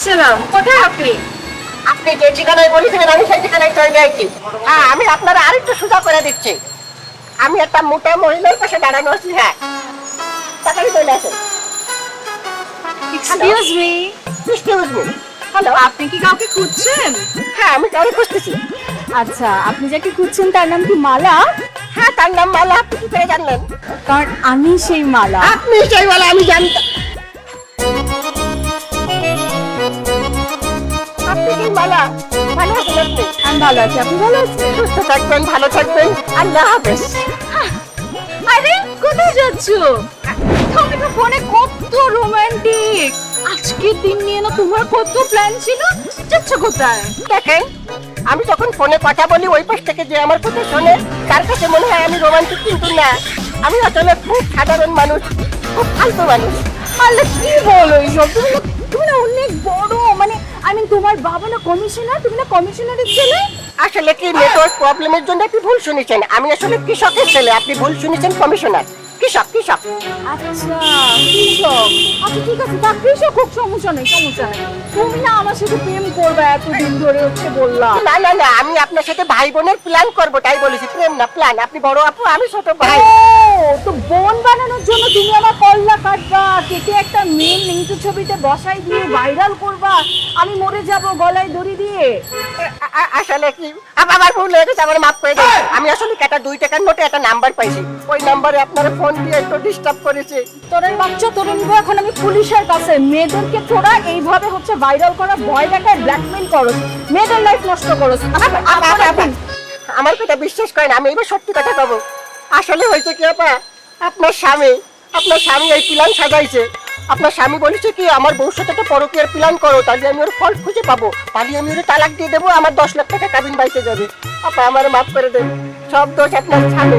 আসসালাম কোথায় আপনি? আপনি যে ঠিকানায় বলেছিলেন আমি সেই ঠিকানায় চলে যাইছি। হ্যাঁ আমি আপনারা আরেকটু সোজা করে দিচ্ছি। আমি একটা মোটা মহিলার পাশে দাঁড়ানো আছি হ্যাঁ। তাড়াতাড়ি চলে আসেন। Excuse me excuse me hello আপনি কি কাউকে খুঁজছেন? হ্যাঁ আমি কাউকে খুঁজতেছি। আচ্ছা আপনি যাকে খুঁজছেন তার নাম কি মালা? হ্যাঁ তার নাম মালা। আপনি কি করে জানলেন? কারণ আমি সেই মালা। আপনি সেই বলে আমি জানি। আপনি মালা ভালো আছেন আপনি আমি ভালো আছি আপনি ভালো আছেন? সুস্থ থাকবেন ভালো থাকবেন। আল্লাহ হাফেজ। আরে কোথায় যাচ্ছ? তুমি তো ফোনে কত রোমান্টিক। আজকের দিন নিয়ে না তোমার কত প্ল্যান ছিল? যাচ্ছ কোথায়? দেখেন আমি যখন ফোনে কথা বলি ওই পাশ থেকে যে আমার কথা শোনে তার কাছে মনে হয় আমি রোমান্টিক কিন্তু না। আমি আসলে খুব সাধারণ মানুষ খুব ফালতু মানুষ। আল্লাহ কি বলো এইসব? তুমি না অনেক বড় আই মিন তোমার বাবা না কমিশনার তুমি না কমিশনারের ছেলে? আসলে কি নেটওয়ার্ক প্রবলেমের জন্য আপনি ভুল শুনেছেন? আমি আসলে কৃষকের ছেলে, আপনি ভুল শুনেছেন কমিশনার কৃষক কৃষক। আচ্ছা কৃষক। আচ্ছা ঠিক আছে তা কৃষক হোক সমস্যা নেই সমস্যা নেই। তুমি না আমার সাথে প্রেম করবে এতদিন ধরে হচ্ছে বললাম। না না না আমি আপনার সাথে ভাই বোনের প্ল্যান করব তাই বলেছি। প্রেম না প্ল্যান আপনি বড় আপু আমি ছোট ভাই। তো বোন বানানোর জন্য তুমি আমার কল্লা কাটবা কেটে একটা মেন লিঙ্ক ছবিতে বসাই দিয়ে ভাইরাল করবা। আমি মরে যাব গলায় দড়ি দিয়ে। আসলে কি? আমার ভুল হয়ে গেছে আমার মাফ করে দেন। আমি আসলে একটা দুই টাকার নোটে একটা নাম্বার পাইছি। ওই নাম্বারে আপনার ফোন একটু ডিস্টার্ব করেছি। বাচ্চা এখন আমি পুলিশের কাছে। মেয়েদেরকে তোরা এইভাবে হচ্ছে ভাইরাল করা ভয় দেখায় ব্ল্যাকমেইল করো মেয়েদের লাইফ নষ্ট করো আমার কথা বিশ্বাস করেন আমি এবার সত্যি কথা কব। আসলে হয়েছে কি আপা? আপনার স্বামী আপনার স্বামী এই প্ল্যান সাজাইছে। আপনার স্বামী বলেছে কি আমার বউর সাথে একটা পরকীয়ার প্ল্যান করো তাহলে আমি ওর ফল খুঁজে পাবো। তাহলে আমি ওর তালাক দিয়ে দেবো আমার দশ লাখ টাকা কাবিন বাইতে যাবে। আপা আমার মাফ করে দেন। সব দোষ আপনার স্বামী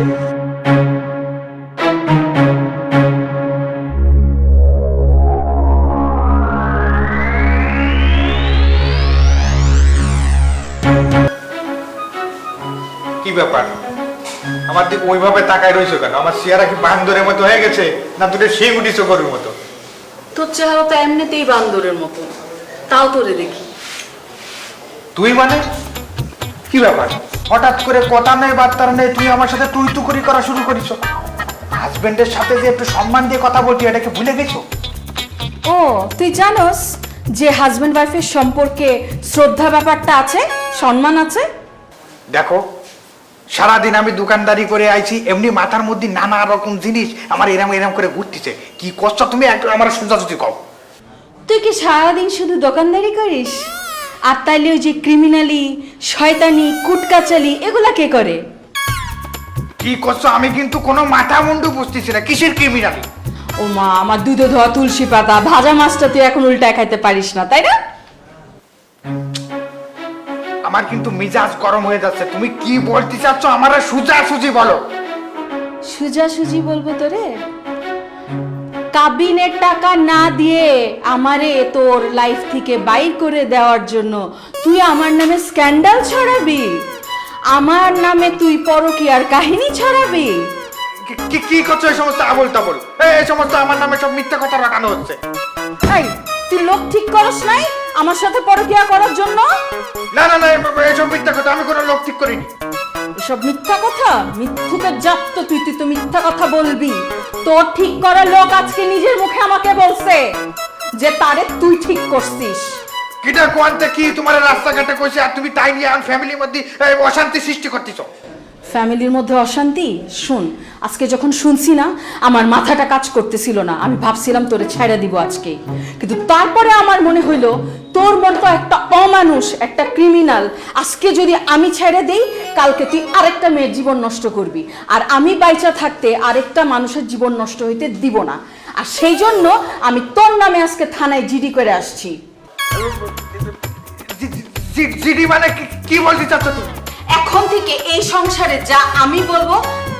কি ব্যাপার? আমার দিকে ওইভাবে তাকায় রয়েছে কেন? আমার চেহারা কি বান্দরের মতো হয়ে গেছে না দুটো শিং উঠিছো গরুর মতো? তোর চেহারা তো এমনিতেই বান্দরের মতো। তাও তোরে দেখি। তুই মানে? কি ব্যাপার? হঠাৎ করে কথা নেই বার্তার নেই তুই আমার সাথে তুই তু করি করা শুরু করিস হাজবেন্ডের সাথে যে একটু সম্মান দিয়ে কথা বলছি এটাকে ভুলে গেছো? ও তুই জানোস যে হাজবেন্ড ওয়াইফের সম্পর্কে শ্রদ্ধা ব্যাপারটা আছে সম্মান আছে? দেখো সারাদিন আমি দোকানদারি করে আইছি এমনি মাথার মধ্যে নানা রকম জিনিস আমার এরম এরম করে ঘুরতেছে। কি করছ তুমি? একটু আমার সোজা যদি কও। তুই কি সারাদিন শুধু দোকানদারি করিস? আর তাইলে ওই যে ক্রিমিনালি শয়তানি কুটকাচালি এগুলা কে করে? কি করছ? আমি কিন্তু কোনো মাথা মুন্ডু বুঝতেছি না। কিসের ক্রিমিনালি? ও মা আমার দুধে ধোয়া তুলসী পাতা ভাজা মাছটা তুই এখন উল্টায় খাইতে পারিস না তাই না? আমার কিন্তু মিজাজ গরম হয়ে যাচ্ছে। তুমি কি বলতে চাচ্ছ? আমার সুজা সুজি বলো। সুজাসুজি বলব তোরে? কাবিনের টাকা না দিয়ে আমারে তোর লাইফ থেকে বাইর করে দেওয়ার জন্য তুই আমার নামে স্ক্যান্ডাল ছড়াবি? আমার নামে তুই পরকীয়ার কাহিনী ছড়াবি? কি- কি করছ এই সমস্ত আবল তাবল? এই এই সমস্ত আমার নামে সব মিথ্যা কথা রাখানো হচ্ছে। এই তুই লোক ঠিক করস নাই? আমার সাথে পরকীয়া করার জন্য? না না না এইসব মিথ্যা কথা আমি কোনো লোক ঠিক করিনি। এসব মিথ্যা কথা? মিথ্যুকের জাত তো তুই তুই তো মিথ্যা কথা বলবি। তোর ঠিক করার লোক আজকে নিজের মুখে আমাকে বলছে যে তারে তুই ঠিক করছিস। কিটা কোয়ান্তে কি তোমার রাস্তাঘাটে কইছে আর তুমি তাই নিয়ে আমার ফ্যামিলির মধ্যে অশান্তি সৃষ্টি করতেছো? ফ্যামিলির মধ্যে অশান্তি শুন আজকে যখন শুনছি না আমার মাথাটা কাজ করতেছিল না আমি ভাবছিলাম তোরে ছেড়ে দিব আজকে কিন্তু তারপরে আমার মনে হইল তোর মতো একটা অমানুষ একটা ক্রিমিনাল আজকে যদি আমি ছেড়ে দেই কালকে তুই আরেকটা মেয়ের জীবন নষ্ট করবি আর আমি বাইচা থাকতে আরেকটা মানুষের জীবন নষ্ট হইতে দিব না আর সেই জন্য আমি তোর নামে আজকে থানায় জিডি করে আসছি জিডি মানে কি বলতে চাচ্ছ তুমি এখন থেকে এই সংসারে যা আমি বলব,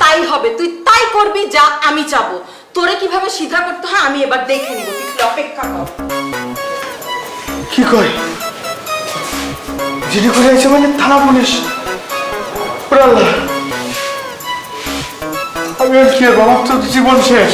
তাই হবে। তুই তাই করবি যা আমি চাবো। তোরে কীভাবে সিধা করতে হয় আমি এবার দেখে নিব। তুই অপেক্ষা কর। কি কয় জিডি করে আছে মানে থানা পুলিশ। আমি আর কি বাবার তো জীবন শেষ।